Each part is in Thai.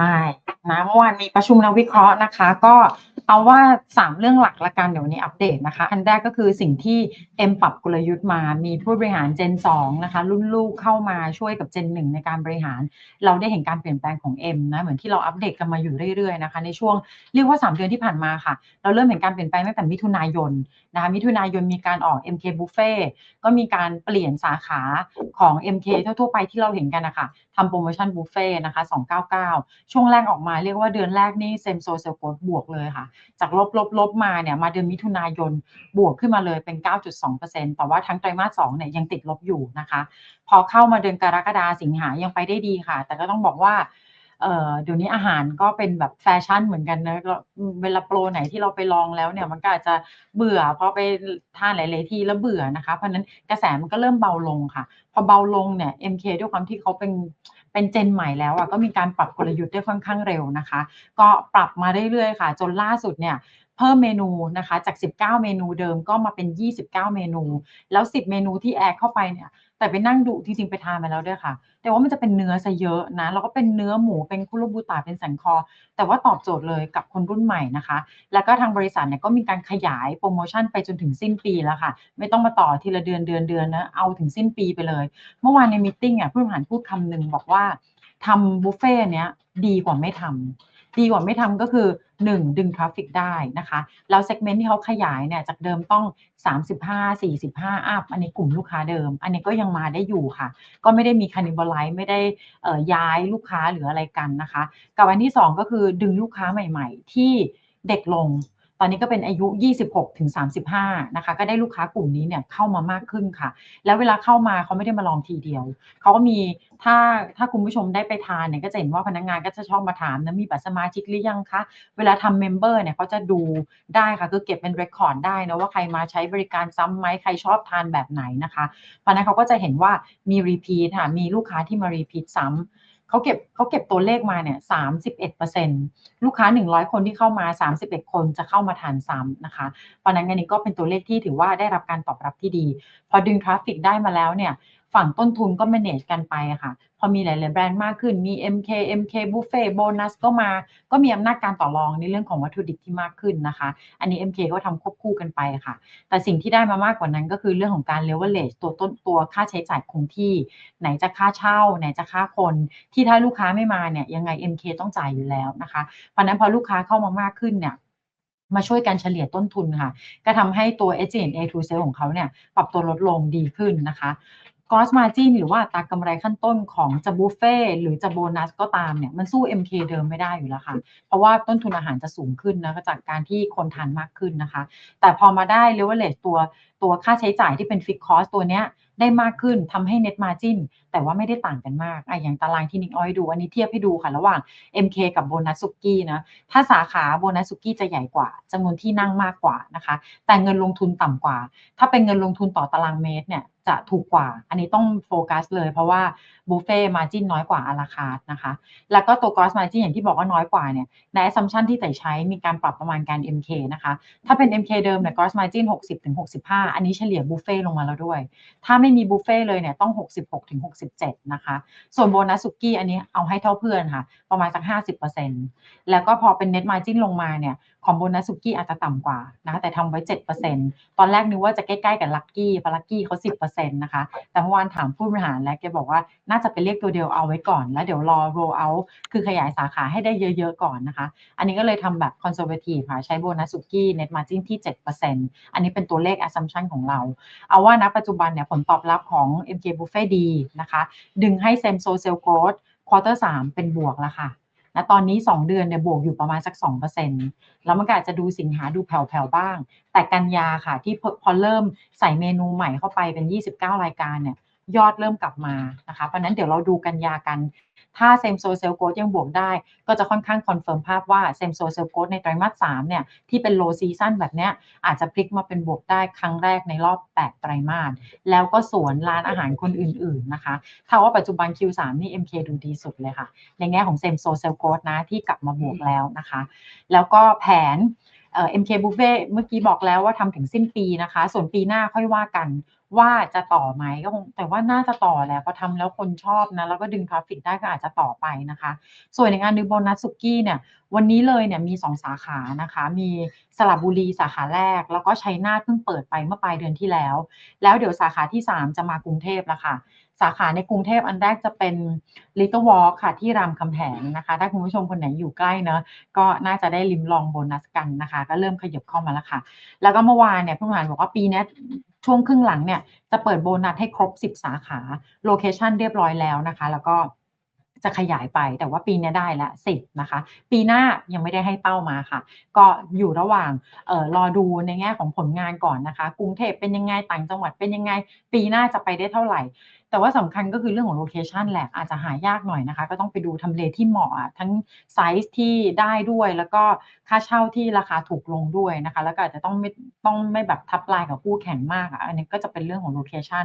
ช่นะเมื่อวานมีประชุมนักวิเคราะห์นะคะ ก็เอาว่า 3 เรื่องหลักละกันเดี๋ยววันนี้อัปเดตนะคะ อันแรกก็คือสิ่งที่เอ็มปรับกลยุทธ์มา มีผู้บริหาร Gen 2นะคะรุ่นลูกเข้ามาช่วยกับ Gen 1ในการบริหาร เราได้เห็นการเปลี่ยนแปลงของเอ็มนะเหมือนที่เราอัปเดตกันมาอยู่เรื่อยๆนะคะในช่วงเรียกว่า 3 เดือนที่ผ่านมาค่ะ เราเริ่มเห็นการเปลี่ยนแปลงตั้งแต่มิถุนายนนะคะมิถุนายนมีการออก MK Buffet ก็มีการเปลี่ยนสาขาของ MK ทั่วๆไปที่เราเห็นกันนะคะทำโปรโมชั่นบุฟเฟ่นะคะ299 ช่วงแรกออกมาเรียกว่าเดือนแรกนี่เซมโซเซลโกบวกเลยค่ะจากลบลบลบมาเนี่ยมาเดือนมิถุนายนบวกขึ้นมาเลยเป็น 9.2%แต่ว่าทั้งไตรมาส2เนี่ยยังติดลบอยู่นะคะ พอเข้ามาเดือนกรกฎาสิงหายังไปได้ดีค่ะ แต่ก็ต้องบอกว่าเเดี๋ยวนี้อาหารก็เป็นแบบแฟชั่นเหมือนกันนะเวลาโปรไหนที่เราไปลองแล้วเนี่ยมันก็อาจจะเบื่อพอไปทานหลายๆทีแล้วเบื่อนะคะ เพราะฉะนั้นกระแสมันก็เริ่มเบาลงค่ะ พอเบาลงเนี่ย MK ด้วยความที่เขาเป็น เป็นเจนใหม่แล้วอะก็มีการปรับกลยุทธ์ได้ค่อนข้างเร็วนะคะ ก็ปรับมาเรื่อยๆค่ะ จนล่าสุดเนี่ย เพิ่มเมนูนะคะจาก 19 เมนูเดิมก็มาเป็น 29 เมนู แล้ว 10 เมนูที่แอดเข้าไปเนี่ยแต่ไปนั่งดูจริงๆไปทานมาแล้วด้วยค่ะ แต่ว่ามันจะเป็นเนื้อซะเยอะนะแล้วก็เป็นเนื้อหมูเป็นคุโรบุตะเป็นสันคอ แต่ว่าตอบโจทย์เลยกับคนรุ่นใหม่นะคะ แล้วก็ทางบริษัทเนี่ยก็มีการขยายโปรโมชั่นไปจนถึงสิ้นปีแล้วค่ะ ไม่ต้องมาต่อทีละเดือนเดือนเดือนนะเอาถึงสิ้นปีไปเลย เมื่อวานในมิ팅อะผู้บริหารพูดคำหนึ่งบอกว่าทำบุฟเฟ่เนี้ยดีกว่าไม่ทำ ดีกว่าไม่ทำก็คือ 1 ดึงทราฟฟิกได้นะคะ แล้วเซกเมนต์ที่เขาขยายเนี่ยจากเดิมต้อง 35 45 อัพ อันนี้กลุ่มลูกค้าเดิม อันนี้ก็ยังมาได้อยู่ค่ะ ก็ไม่ได้มีคานิบ a ไลท์ไม่ได้ย้ายลูกค้าหรืออะไรกันนะคะ กับอันที่ 2 ก็คือดึงลูกค้าใหม่ ๆ ที่เด็กลง ตอนนี้ก็เป็นอายุ 26ถึง35 นะคะ ก็ได้ลูกค้ากลุ่มนี้เนี่ยเข้ามามากขึ้นค่ะ แล้วเวลาเข้ามาเขาไม่ได้มาลองทีเดียว เขาก็มีถ้าถ้าคุณผู้ชมได้ไปทานเนี่ยก็จะเห็นว่าพนักงานก็จะชอบมาถามนะมีบัตรสมาชิกหรือยังคะ เวลาทำเมมเบอร์เนี่ยเขาจะดูได้ค่ะ คือเก็บเป็นเรคคอร์ดได้นะว่าใครมาใช้บริการซ้ำไหมใครชอบทานแบบไหนนะคะ เพราะนั้นเขาก็จะเห็นว่ามีรีพีทค่ะมีลูกค้าที่มารีพีทซ้ำ เขาเก็บเขาเก็บตัวเลขมาเนี่ยสามสิบเอ็ดเปอร์เซ็นลูกค้าหนึ่งร้อยคนที่เข้ามาสามสิบเอ็ดคนจะเข้ามาทานซ้ำนะคะ เพราะนั้นอันนี้ก็เป็นตัวเลขที่ถือว่าได้รับการตอบรับที่ดี พอดึงทราฟฟิกได้มาแล้วเนี่ย ฝั่งต้นทุนก็ manage กันไปค่ะ พอมีหลาย ๆ แบรนด์มากขึ้นมี MK MK Buffet โบนัสก็มา ก็มีอำนาจการต่อรองในเรื่องของวัตถุดิบที่มากขึ้นนะคะ อันนี้ MK ก็ทำควบคู่กันไปค่ะ แต่สิ่งที่ได้มามากกว่านั้นก็คือเรื่องของการ leverage ตัวต้นตัวค่าใช้จ่ายคงที่ ไหนจะค่าเช่า ไหนจะค่าคน ที่ถ้าลูกค้าไม่มาเนี่ยยังไง MK ต้องจ่ายอยู่แล้วนะคะ เพราะนั้นพอลูกค้าเข้ามามากขึ้นเนี่ยมาช่วยกันเฉลี่ยต้นทุนค่ะ ก็ทำให้ตัว SG&A to sale ของเขาเนี่ย ปรับตัวลดลงดีขึ้นนะคะ กอสมาจินหรือว่าอัตากำไรขั้นต้นของจะบุฟเฟ่หรือจะโบนัสก็ตามเนี่ยมันสู้ MK เดิมไม่ได้อยู่แล้วค่ะ เพราะว่าต้นทุนอาหารจะสูงขึ้นนะจากการที่คนทานมากขึ้นนะคะ แต่พอมาได้เลเวลเลตตัวตัวค่าใช้จ่ายที่เป็นฟิกคอสตัวเนี้ยได้มากขึ้นทำให้ net margin แต่ว่าไม่ได้ต่างกันมากอะอย่างตารางที่นิกอ้อยดู อันนี้เทียบให้ดูค่ะระหว่าง MK กับโบนัสสุกี้นะ ถ้าสาขาโบนัสสุกี้จะใหญ่กว่าจำนวนที่นั่งมากกว่านะคะ แต่เงินลงทุนต่ำกว่า ถ้าเป็นเงินลงทุนต่อตารางเมตรเนี่ยจะถูกกว่า อันนี้ต้องโฟกัสเลยเพราะว่าบุฟเฟ่มาจิ้นน้อยกว่าอาราคาร์นะคะ แล้วก็ตัว gross margin อย่างที่บอกว่าน้อยกว่าเนี่ย ใน assumption ที่แต่ใช้มีการปรับประมาณการ MK นะคะ ถ้าเป็น MK เดิมเนี่ย gross margin 60-65 อันนี้เฉลี่ยบุฟเฟ่ลงมาแล้วด้วย ถ้าไม่มีบุฟเฟ่เลยเนี่ยต้อง37 นะคะ ส่วนโบนัสสุกี้อันนี้เอาให้เท่าเพื่อนค่ะ ประมาณสัก 50%แล้วก็พอเป็นเน็ตมาจิ้นลงมาเนี่ยของโบนัสสุกี้อาจจะต่ำกว่านะคะแต่ทำไว้ 7%ตอนแรกนึกว่าจะใกล้ๆกับลัคกี้เพราะลัคกี้เขา 10%นะคะ แต่เมื่อวานถามผู้บริหารแล้วแกบอกว่าน่าจะเป็นเลขตัวเดียวเอาไว้ก่อน แล้วเดี๋ยวรอ roll out คือขยายสาขาให้ได้เยอะๆก่อนนะคะ อันนี้ก็เลยทำแบบ conservative ค่ะใช้โบนัสสุกี้ net margin ที่ 7%อันนี้เป็นตัวเลข assumption ของเรา เอาว่าณปัจจุบันเนี่ยผลตอบรับของ MK Buffet ดีนะคะ ดึงให้ same store sales growth quarter 3เป็นบวกแล้วค่ะ นะตอนนี้ 2 เดือนเนี่ยบวกอยู่ประมาณสัก 2%แล้วมันก็อาจจะดูสิงหาดูแผ่วๆบ้าง แต่กันยาค่ะที่พอพอเริ่มใส่เมนูใหม่เข้าไปเป็น 29 รายการเนี่ย ยอดเริ่มกลับมานะคะ เพราะนั้นเดี๋ยวเราดูกันยากัน ถ้าเซมโซเซลโกดยังบวกได้ ก็จะค่อนข้างคอนเฟิร์มภาพว่าเซมโซเซลโกดในไตรมาส3เนี่ยที่เป็นโลซีซั o นแบบเนี้ยอาจจะพลิกมาเป็นบวกได้ครั้งแรกในรอบ 8 ไตรมาส แล้วก็สวนร้านอาหารคนอื่นๆนะคะถ้าว่าปัจจุบัน Q3 นี่ MK ดูดีสุดเลยค่ะ ในแง่ของเซมโซเซลโกดนะที่กลับมาบวกแล้วนะคะ แล้วก็แผน เอ่อ MK Buffet เมื่อกี้บอกแล้วว่าทำถึงสิ้นปีนะคะ ส่วนปีหน้าค่อยว่ากันว่าจะต่อไหมก็คงแต่ว่าน่าจะต่อแหละพอทำแล้วคนชอบนะ แล้วก็ดึงทราฟฟิกได้ก็อาจจะต่อไปนะคะ ส่วนในงานดึงโบนัสสุกี้เนี่ย วันนี้เลยเนี่ยมี 2 สาขานะคะ มีสระบุรีสาขาแรก แล้วก็ชัยนาทเพิ่งเปิดไปเมื่อปลายเดือนที่แล้ว แล้วเดี๋ยวสาขาที่ 3 จะมากรุงเทพแล้วค่ะ สาขาในกรุงเทพอันแรกจะเป็น Little Walk ค่ะที่รามคำแหงนะคะ ถ้าคุณผู้ชมคนไหนอยู่ใกล้เนอะก็น่าจะได้ลิมลองโบนัสกันนะคะ ก็เริ่มขยับเข้ามาแล้วค่ะ แล้วก็เมื่อวานเนี่ยผู้บริหารบอกว่าปีนี้ช่วงครึ่งหลังเนี่ยจะเปิดโบนัสให้ครบ 10 สาขาโลเคชันเรียบร้อยแล้วนะคะ แล้วก็จะขยายไปแต่ว่าปีนี้ได้ละ10นะคะ ปีหน้ายังไม่ได้ให้เป้ามาค่ะ ก็อยู่ระหว่างเอ่อรอดูในแง่ของผลงานก่อนนะคะ กรุงเทพเป็นยังไงต่างจังหวัดเป็นยังไง ปีหน้าจะไปได้เท่าไหร่ แต่ว่าสำคัญก็คือเรื่องของโลเคชันแหละอาจจะหายากหน่อยนะคะ ก็ต้องไปดูทำเลที่เหมาะทั้งไซส์ที่ได้ด้วย แล้วก็ค่าเช่าที่ราคาถูกลงด้วยนะคะ แล้วก็อาจจะต้องไม่ต้องไม่แบบทับลายกับคู่แข่งมากอะอันนี้ก็จะเป็นเรื่องของโลเคชัน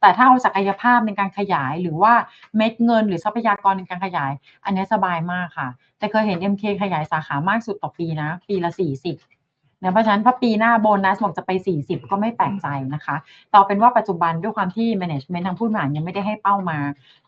แต่ถ้าเอาศักยภาพในการขยายหรือว่าเม็ดเงิน หรือทรัพยากรในการขยาย อันนี้สบายมากค่ะ แต่เคยเห็น MK ขยายสาขามากสุดต่อปีนะ ปีละ 40 นะเพราะฉะนั้นพอปีหน้าโบนัสบอกจะไป 40 ก็ไม่แปลกใจนะคะ ต่อเป็นว่าปัจจุบันด้วยความที่ management ทางผู้บริหารยังไม่ได้ให้เป้ามา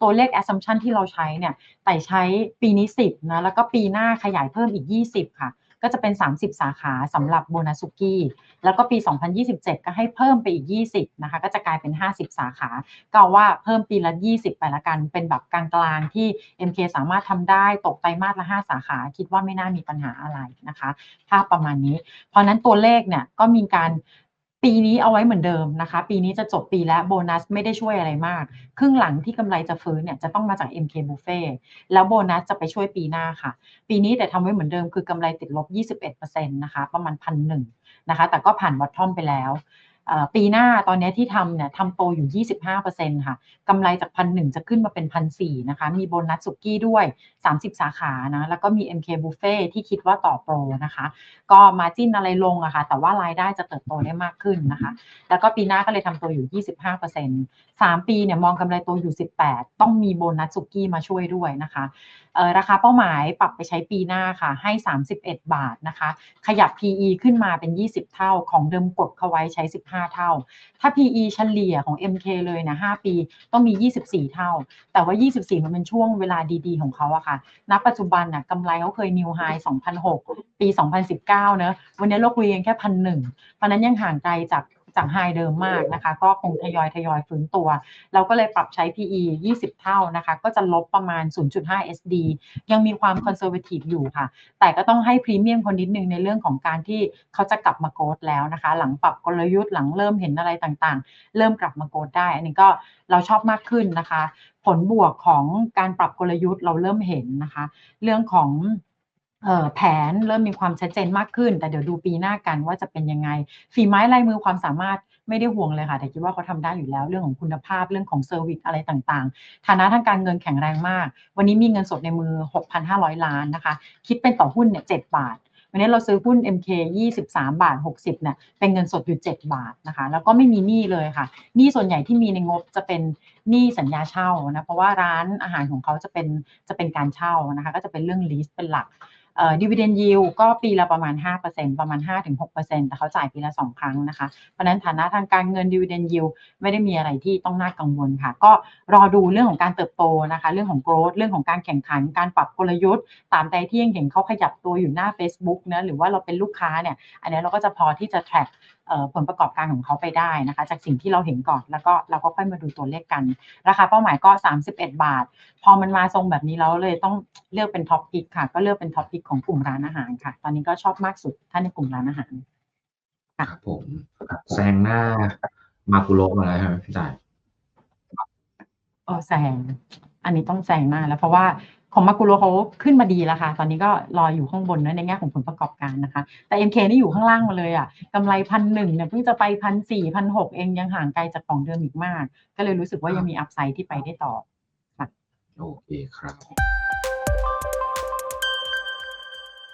ตัวเลข assumption ที่เราใช้เนี่ยแต่ใช้ปีนี้ 10นะแล้วก็ปีหน้าขยายเพิ่มอีก 20 ค่ะ ก็จะเป็น 30 สาขาสำหรับโบนัสุกี้แล้วก็ปี 2027 ก็ให้เพิ่มไปอีก 20นะคะก็จะกลายเป็น 50 สาขา ก็เอาว่าเพิ่มปีละ 20 ไปละกัน เป็นแบบกลางๆที่ MK สามารถทำได้ตกไตรมาสละ 5 สาขา คิดว่าไม่น่ามีปัญหาอะไรนะคะภาพประมาณนี้ เพราะนั้นตัวเลขเนี่ยก็มีการ ปีนี้เอาไว้เหมือนเดิมนะคะ ปีนี้จะจบปีแล้วโบนัสไม่ได้ช่วยอะไรมาก ครึ่งหลังที่กำไรจะฟื้นเนี่ยจะต้องมาจาก MK Buffet แล้วโบนัสจะไปช่วยปีหน้าค่ะ ปีนี้แต่ทำไว้เหมือนเดิมคือกำไรติดลบ 21%นะคะ ประมาณพันหนึ่งนะคะ แต่ก็ผ่านวอททอมไปแล้ว ปีหน้าตอนนี้ที่ทำเนี่ยทำโตอยู่ 25%ค่ะกำไรจากพันหนึ่งจะขึ้นมาเป็นพันสี่นะคะ มีโบนัสสุกี้ด้วย 30 สาขานะ แล้วก็มี MK Buffet ที่คิดว่าต่อโปรนะคะ ก็มาจิ้นอะไรลงอะค่ะ แต่ว่ารายได้จะเติบโตได้มากขึ้นนะคะ แล้วก็ปีหน้าก็เลยทำโตอยู่ 25% 3 ปีเนี่ยมองกำไรโตอยู่ 18 ต้องมีโบนัสสุกี้มาช่วยด้วยนะคะ ราคาเป้าหมายปรับไปใช้ปีหน้าค่ะ ให้ 31 บาทนะคะ ขยับ PE ขึ้นมาเป็น 20 เท่าของเดิมกดเขาไว้ใช้ 15 เท่า ถ้า PE เฉลี่ยของ MK เลยนะ 5 ปีต้องมี 24 เท่า แต่ว่า 24 มันเป็นช่วงเวลาดีๆ ของเขาอะค่ะ ณ ปัจจุบันน่ะกำไรเขาเคยนิวไฮ2006 ปี 2019 เนอะวันนี้โลกเรียนแค่พันหนึ่งเพราะนั้นยังห่างไกลจาก จากไฮเดิมมากนะคะ ก็คงทยอยทยอยฟื้นตัว เราก็เลยปรับใช้ PE 20 เท่านะคะ ก็จะลบประมาณ 0.5 SD ยังมีความคอนเซอร์ t ทีฟอยู่ค่ะ แต่ก็ต้องให้พรีเมียมคนนิดนึงในเรื่องของการที่เขาจะกลับมาโกดแล้วนะคะ หลังปรับกลยุทธ์หลังเริ่มเห็นอะไรต่างๆ เริ่มกลับมาโกดได้ อันนี้ก็เราชอบมากขึ้นนะคะ ผลบวกของการปรับกลยุทธ์เราเริ่มเห็นนะคะ เรื่องของ แผนเริ่มมีความชัดเจนมากขึ้น แต่เดี๋ยวดูปีหน้ากันว่าจะเป็นยังไง ฝีไม้ลายมือความสามารถไม่ได้ห่วงเลยค่ะ แต่คิดว่าเขาทำได้อยู่แล้วเรื่องของคุณภาพเรื่องของเซอร์วิสอะไรต่างๆ ฐานะทางการเงินแข็งแรงมาก วันนี้มีเงินสดในมือ 6,500 ล้านนะคะ คิดเป็นต่อหุ้นเนี่ย7บาท วันนี้เราซื้อหุ้น MK 23 บาท 60เนี่ยเป็นเงินสดอยู่ 7 บาทนะคะ แล้วก็ไม่มีหนี้เลยค่ะหนี้ส่วนใหญ่ที่มีในงบจะเป็นหนี้สัญญาเช่านะเพราะว่าร้านอาหารของเขาจะเป็นจะเป็นการเช่านะคะ ก็จะเป็นเรื่อง lease เป็นหลัก ดีเวเดนยิวก็ปีละประมาณ 5%ประมาณ 5-6%แต่เขาจ่ายปีละ 2 ครั้งนะคะ เพราะนั้นฐานะทางการเงินดีเวเดนยิวไม่ได้มีอะไรที่ต้องน่ากังวลค่ะ ก็รอดูเรื่องของการเติบโตนะคะ เรื่องของโกรดเรื่องของการแข่งขัน การปรับกลยุทธ์ ตามใจที่ยังเห็นเขาขยับตัวอยู่หน้า Facebook นะหรือว่าเราเป็นลูกค้าเนี่ย อันนี้เราก็จะพอที่จะ track ผลประกอบการของเขาไปได้นะคะ จากสิ่งที่เราเห็นก่อน แล้วก็เราก็ค่อยมาดูตัวเลขกัน ราคาเป้าหมายก็ 31 บาท พอมันมาทรงแบบนี้แล้วเลยต้องเลือกเป็นท็อปพิกค่ะ ก็เลือกเป็นท็อปพิกของกลุ่มร้านอาหารค่ะ ตอนนี้ก็ชอบมากสุดถ้าในกลุ่มร้านอาหารครับผมแซงหน้ามากุโระมาแล้วใช่ไหมพี่ต่ายเออแซงอันนี้ต้องแซงหน้าแล้วเพราะว่า ของมากุโรเขาขึ้นมาดีแล้วค่ะ ตอนนี้ก็รออยู่ข้างบนนะในแง่ของผลประกอบการนะคะ แต่ MK นี่อยู่ข้างล่างมาเลยอะกำไรพันหนึ่งเนี่ยเพิ่งจะไปพันสี่พันหกเองยังห่างไกลจากของเดิมอีกมาก ก็เลยรู้สึกว่ายังมีอัพไซด์ที่ไปได้ต่อโอเคครับ